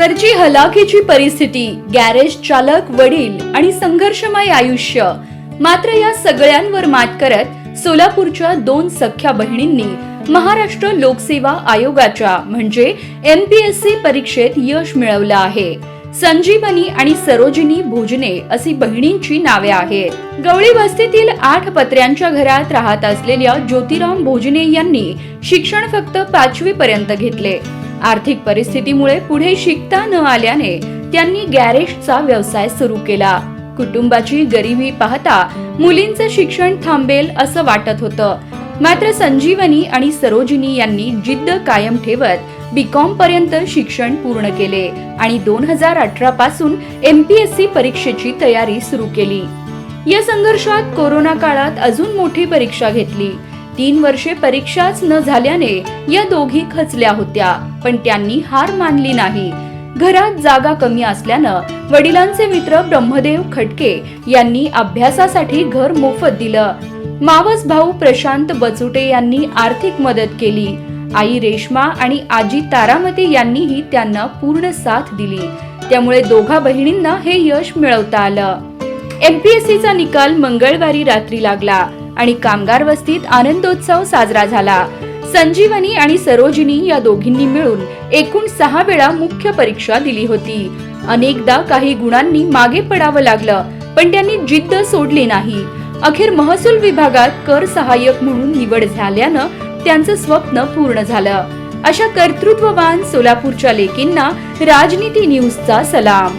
घरची हलाखीची परिस्थिती गॅरेज चालक वडील आणि संघर्षमय आयुष्य. मात्र या सगळ्यांवर मात करत सोलापूरच्या दोन सख्या बहिणींनी महाराष्ट्र लोकसेवा आयोगाच्या म्हणजे एम पी एस सी परीक्षेत यश मिळवलं आहे. संजीवनी आणि सरोजिनी भोजने अशी बहिणींची नावे आहेत. गवळी वस्तीतील आठ पत्र्यांच्या घरात राहत असलेल्या ज्योतिराम भोजने यांनी शिक्षण फक्त पाचवी पर्यंत घेतले. आर्थिक परिस्थितीमुळे पुढे शिकता न आल्याने त्यांनी गॅरेजचा व्यवसाय सुरू केला. कुटुंबाची गरिबी पाहता मुलींचं शिक्षण थांबेल असं वाटत होतं. मात्र संजीवनी आणि सरोजिनी यांनी जिद्द कायम ठेवत बीकॉम पर्यंत शिक्षण पूर्ण केले आणि दोन हजार अठरा पासून एमपीएससी परीक्षेची तयारी सुरू केली. या संघर्षात कोरोना काळात अजून मोठी परीक्षा घेतली. तीन वर्षे परीक्षाच न झाल्याने या दोघी खचल्या होत्या पण त्यांनी हार मानली नाही. घरात जागा कमी असल्यानं वडिलांचे मित्र ब्रह्मदेव खटके यांनी अभ्यासासाठी घर मोफत दिलं. मावस भाऊ प्रशांत बचुटे यांनी आर्थिक मदत केली. आई रेश्मा आणि आजी तारामती यांनीही त्यांना पूर्ण साथ दिली. त्यामुळे दोघा बहिणींना हे यश मिळवता आलं. एमपीएससीचा निकाल मंगळवारी रात्री लागला. आणि कामगार वस्तीत आनंदोत्सव साजरा झाला. संजीवनी आणि सरोजिनी या दोघींनी मिळून एकूण सहा वेळा मुख्य परीक्षा दिली होती. अनेकदा काही गुणांनी मागे पडावं लागलं पण त्यांनी जिद्द सोडली नाही. अखेर महसूल विभागात कर सहाय्यक म्हणून निवड झाल्यानं त्यांचं स्वप्न पूर्ण झालं. अशा कर्तृत्ववान सोलापूरच्या लेकींना राजनीती न्यूजचा सलाम.